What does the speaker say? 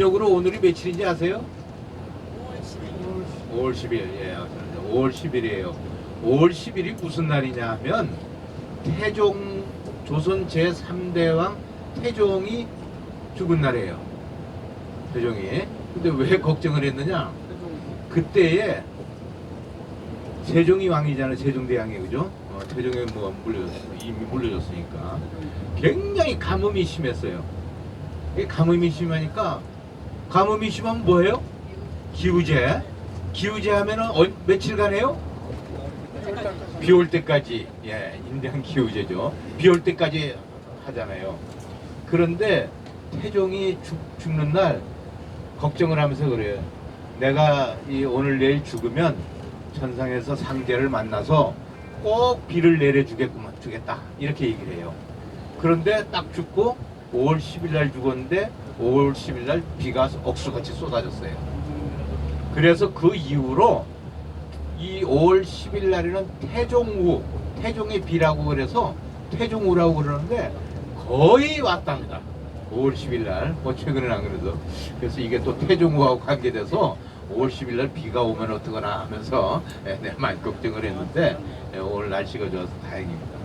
음력으로 오늘이 며칠인지 아세요? 5월 10일. 예, 5월 10일이에요. 5월 10일이 무슨 날이냐 하면 태종 조선 제3대왕 태종이 죽은 날이에요. 태종이. 근데 왜 걱정을 했느냐? 그때에 세종이 왕이잖아요. 세종대왕이 그죠? 어, 태종이 뭐 물려줬, 이미 물려줬으니까 굉장히 가뭄이 심했어요. 이 가뭄이 심하니까 가뭄이 심하면 뭐예요? 기우제. 기우제 하면은 어, 며칠간 해요? 비 올 때까지 예 인대한 기우제죠. 비 올 때까지 하잖아요. 그런데 태종이 죽, 죽는 날 걱정을 하면서 그래요. 내가 이 오늘 내일 죽으면 천상에서 상제를 만나서 꼭 비를 내려주겠구만 주겠다 이렇게 얘기를 해요. 그런데 딱 죽고 5월 10일 날 죽었는데 5월 10일 날 비가 억수같이 쏟아졌어요. 그래서 그 이후로 이 5월 10일 날에는 태종우, 태종의 비라고 그래서 태종우라고 그러는데 거의 왔답니다. 5월 10일 날, 뭐 최근에는 안 그래도. 그래서 이게 또 태종우하고 관계돼서 5월 10일 날 비가 오면 어떡하나 하면서 예, 내가 많이 걱정을 했는데 예, 오늘 날씨가 좋아서 다행입니다.